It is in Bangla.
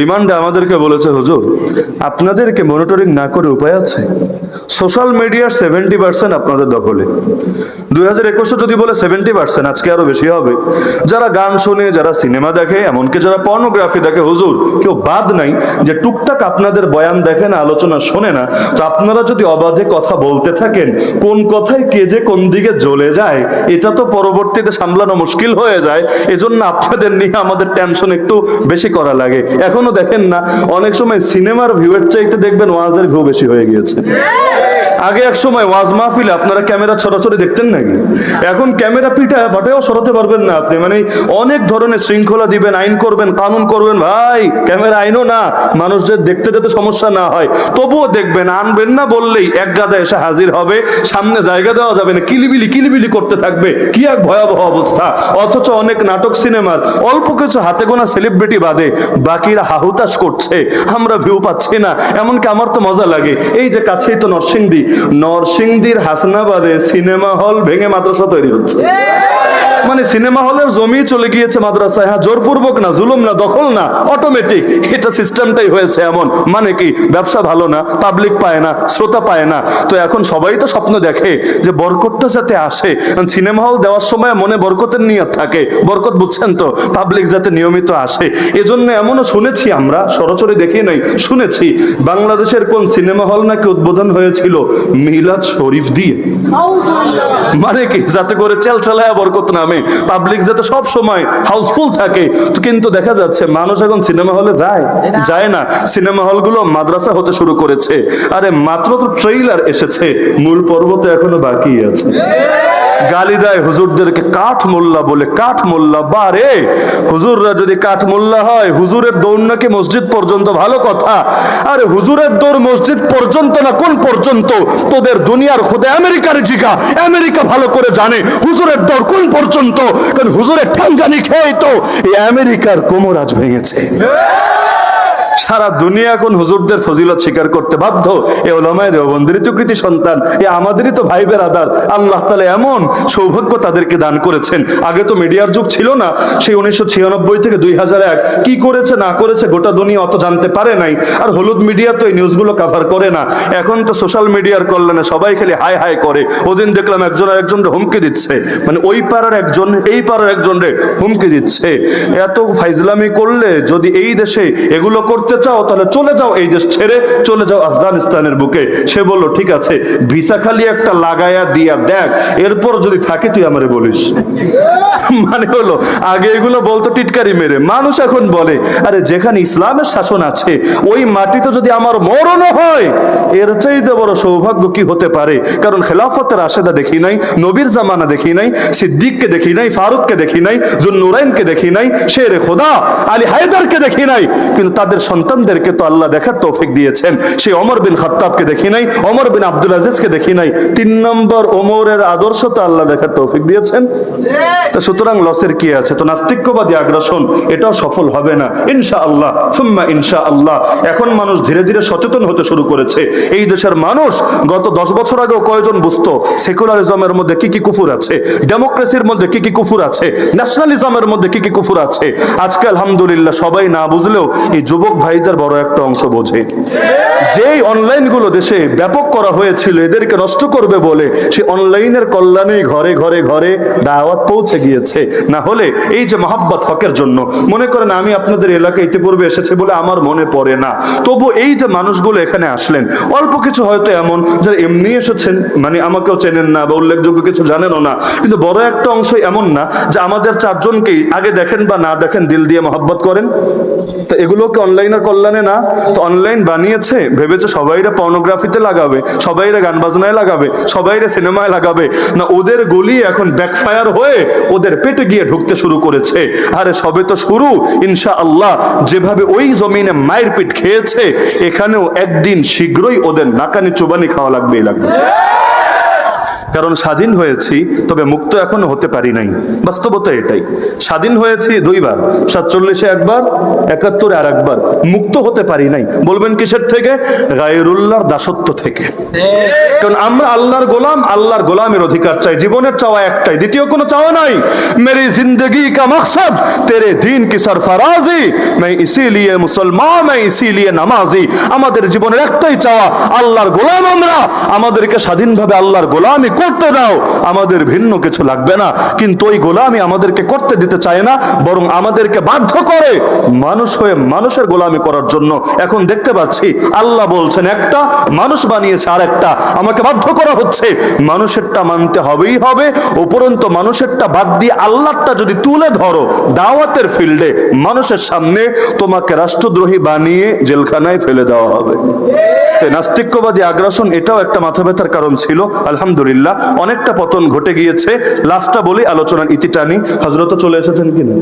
রিমান্ডে আমাদেরকে বলেছে, হুজুর, আপনাদেরকে মনিটরিং না করে উপায় আছে? সোশ্যাল মিডিয়ার সেভেন্টি পার্সেন্ট আপনাদের দখলে। দুই হাজার একুশে যদি বলে সেভেন্টি পার্সেন্ট আজকে আরও বেশি হবে। যারা গান শোনে, যারা সিনেমা দেখে, এমনকি যারা পর্নোগ্রাফি দেখে, হুজুর, কেউ বাদ নাই যে টুকটাক আপনাদের বয়ান দেখে না, আলোচনা শোনে না। তো আপনারা যদি অবাধে কথা বলতে থাকেন, কোন কথায় কে যে কোন দিকে জ্বলে যায়, এটা তো পরবর্তীতে সামলানো মুশকিল হয়ে যায়। এজন্য আপনাদের নিয়ে আমাদের টেনশন একটু বেশি করা লাগে। এখনও দেখেন না। অনেক সময় সিনেমার ভিউয়ের চাইতে দেখবেন ওয়াজের ভিউ বেশি হয়ে গিয়েছে। আগে এক সময় ওয়াজ মাহফিলে আপনারা ক্যামেরা ছড়াছড়ি দেখতেন নাকি? এখন ক্যামেরা পিঠা বাটেও সরাতে পারবেন না আপনি। মানে অনেক ধরনের শৃঙ্খলা দিবেন, আইন করবেন, কানুন করবেন। ভাই, ক্যামেরা আইনও না। মানুষদের দেখতে যেতে সমস্যা না হয়। তবুও দেখবেন, আনবেন না বললেই এক গাদা এসে হাজির হবে। সামনে জায়গা দেওয়া যাবে না। কিলিবিলি কিলিবিলি করতে থাকবে। কি এক ভয়াবহ অবস্থা। অথচ অনেক নাটক সিনেমার অল্প কিছু হাতে গোনা সেলিব্রিটি বাদে বাকিরা হাহুতাশ করছে। আমরা ভিউ পাচ্ছি না। এমনকি আমার তো মজা লাগে। এই যে কাছেই তো নরসিংদী নরসিংদীর হাসনাবাদে সিনেমা হল ভেঙে মাদ্রাসা তৈরি হচ্ছে। মানে সিনেমা হলের জমি চলে গিয়েছে মাদ্রাসায় হ্যাঁ জোরপূর্বক না, জুলুম না, দখল না অটোমেটিক এটা সিস্টেমটাই হয়েছে এমন। মানে কি, ব্যবসা ভালো না পাবলিক পায় না, শ্রোতা পায় না। তো এখন সবাই তো স্বপ্ন দেখে যে বরকতটা যাতে আসে। সিনেমা হল দেওয়ার সময় মনে বরকতের নিয়ত থাকে। বরকত বুঝছেন তো? পাবলিক যাতে নিয়মিত আসে। এজন্য এমনও শুনেছি আমরা, সরাসরি দেখি নাই, শুনেছি, বাংলাদেশের কোন সিনেমা হল নাকি উদ্বোধন হয়েছিল মিলাদ শরীফ দিয়ে। মানে কি? যাতে করে চেল চালায় বরকত নামে। পাবলিক যাতে সব সময় হাউসফুল থাকে। কিন্তু দেখা যাচ্ছে মানুষ এখন সিনেমা হলে যায়। যায় না। সিনেমা হলগুলো মাদ্রাসা হতে শুরু করেছে। আরে মাত্র তো ট্রেইলার এসেছে। মূল পর্ব তো এখনও বাকি আছে। গালি দেয় হুজুরদেরকে, কাঠ মোল্লা বলে, কাঠ মোল্লা বারে হুজুররা যদি কাঠ মোল্লা হয়, হুজুরের দৌড় নাকি মসজিদ পর্যন্ত? ভালো কথা। আরে হুজুরের দৌড় মসজিদ পর্যন্ত না কোন পর্যন্ত? তোদের দুনিয়ার খুদে আমেরিকার জিগা। আমেরিকা ভালো করে জানে, হুজুরের দর কোন পর্যন্ত? কারণ হুজুরের ঠাঙ্গানি খেয়ে তো, এই আমেরিকার কোমর আজ ভেঙেছে। সারা দুনিয়া এখন হুজুরদের ফজিলত স্বীকার করতে বাধ্য? এ ওলামায় দেওবন্দির তো কৃতি সন্তান, এ আমাদেরই তো ভাই বেরাদার আল্লাহ তালা এমন সৌভাগ্য তাদেরকে দান করেছেন। আগে তো মিডিয়ার যুগ ছিল না, সেই উনিশশো ছিয়ানব্বই থেকে দুই হাজার এক কি করেছে, না করেছে গোটা দুনিয়া অত জানতে পারে নাই। আর হলুদ মিডিয়া তো এই নিউজগুলো কাভার করে না। এখন তো সোশ্যাল মিডিয়ার কল্যাণে সবাই খালি হাই হাই করে। ওদিন দেখলাম একজন আর একজন হুমকি দিচ্ছে। মানে ওই পাড়ার একজন, এই পাড়ার একজন রে হুমকি দিচ্ছে। এত ফাইজলামি করলে যদি এই দেশে এগুলো করতে চাও, তাহলে চলে যাও এই দেশ ছেড়ে, চলে যাও আফগানিস্তানের বুকে। সে বলল, ঠিক আছে, ভিসা খালি একটা লাগায়া দিয়া দেখ, এরপর যদি থাকে তুই আমারে বলিস। মানে হলো, আগে এগুলো বলতো টিটকারি মেরে। মানুষ এখন বলে, আরে, যেখানে ইসলামের শাসন আছে, ওই মাটিতে যদি আমার মরণও হয়, এর চাইতে বড় সৌভাগ্য কি হতে পারে? কারণ খেলাফতের আশেদা দেখি নাই, নবীর জামানা দেখি নাই, সিদ্দিককে দেখি নাই, ফারুককে দেখি নাই জুন নুরাইনকে দেখি নাই শেরে খোদা আলী হায়দারকে দেখি নাই, কিন্তু তাদের সন্তানদেরকে তো আল্লাহ দেখার তৌফিক দিয়েছেন। সেই অমর বিন খাত্তাবকে দেখি নাই অমর বিন আব্দুল আজিজকে দেখি নাই। তিন নম্বর ওমরের আদর্শ তো আল্লাহ দেখার তৌফিক দিয়েছেন। তো সুতরাং লসের কি আছে? তো নাস্তিক্যবাদী আগ্রাসন, এটাও সফল হবে না। ইনশা আল্লাহ সুম্মা ইনশা আল্লাহ এখন মানুষ ধীরে ধীরে সচেতন হতে শুরু করেছে। এই দেশের মানুষ গত দশ বছর আগেও কয়জন বুঝতো, সেকুলারিজমের মধ্যে কি কি কুফুর আছে? ডেমোক্রেসির মধ্যে কি কি কুফুর আছে? ন্যাশনালিজমের মধ্যে কি কি কুফুর আছে? আজকে আলহামদুলিল্লাহ সবাই না বুঝলেও এই যুবক ভাইদের বড় একটা অংশ বোঝে। যেই অনলাইনগুলো দেশে ব্যাপক করা হয়েছিল, এদেরকে নষ্ট করবে বলে সে অনলাইনের কল্যাণেই ঘরে ঘরে ঘরে দাওয়াত পৌঁছে গিয়েছে। না হলে এই যে মহাব্বত হকের জন্য, মনে করেন আমি আপনাদের এলাকায় ইতিপূর্বে এসেছে বলে আমার মনে পড়ে না। তবু এই যে মানুষগুলো এখানে আসলেন, অল্প কিছু হয়তো এমন যারা এমনি এসেছেন মানে আমাকেও চেনেন না বা উল্লেখযোগ্য কিছু জানেনও না, কিন্তু বড় একটা অংশ এমন না যে আমাদের চারজনকেই আগে দেখেন বা না দেখেন দিল দিয়ে মহব্বত করেন। তো এগুলো কি অনলাইনের কল্যাণে না, তো অনলাইন বানিয়েছে, ভেবেছে সবাইরা পর্নোগ্রাফিতে লাগাবে, সবাইরা গান বাজনায় লাগাবে, সবাইরা সিনেমায় লাগাবে। না, ওদের গলি এখন ব্যাকফায়ার হয়ে ওদের পেটে গিয়ে ঢুকতে শুরু করেছে। আরে, সবে তো শুরু। ইনশা আল্লাহ যেভাবে ওই জমিনে মায়ের পিঠ খেয়েছে, এখানেও একদিন শীঘ্রই ওদের নাকানি চুবানি খাওয়া লাগবেই লাগবে। কারণ স্বাধীন হয়েছি তবে মুক্ত এখনো হতে পারি নাই বাস্তবতা এটাই স্বাধীন হয়েছি দুইবার সাতচল্লিশে একবার একাত্তরে আর একবার মুক্ত হতে পারি নাই বলবেন কিসের থেকে গায়রুল্লাহর দাসত্ব থেকে কারণ আমরা আল্লাহর গোলাম আল্লাহর গোলামের অধিকার চাই জীবনের চাওয়া একটাই দ্বিতীয় কোনো চাওয়া নাই মেরি জিন্দগি কা মকসদ তেরে দিন কি সরফরাজি मैं इसीलिए মুসলমান मैं इसीलिए নামাজি আমাদের জীবনের একটাই চাওয়া আল্লাহর গোলাম আমরা আমাদেরকে স্বাধীনভাবে আল্লাহর গোলামি করতে দাও। আমাদের ভিন্ন কিছু লাগবে না। কিন্তু ওই গোলামি আমাদেরকে করতে দিতে চায় না, বরং আমাদেরকে বাধ্য করে মানুষ হয়ে মানুষের গোলামি করার জন্য। এখন দেখতে পাচ্ছি, আল্লাহ বলছেন একটা, মানুষ বানিয়েছে আর একটা আমাকে বাধ্য করা হচ্ছে। মানুষেরটা মানতে হবেই হবে। উপরন্ত মানুষেরটা বাদ দিয়ে আল্লাহটা যদি তুলে ধরো, দাওয়াতের ফিল্ডে, মানুষের সামনে, তোমাকে রাষ্ট্রদ্রোহী বানিয়ে জেলখানায় ফেলে দেওয়া হবে। নাস্তিক্যবাদী আগ্রাসন এটাও একটা মাথা ব্যথার কারণ ছিল। আলহামদুলিল্লাহ অনেকটা পতন ঘটে গিয়েছে। লাস্টটা বলি আলোচনার ইতি টানি। হজরত চলে এসেছেন কিনা?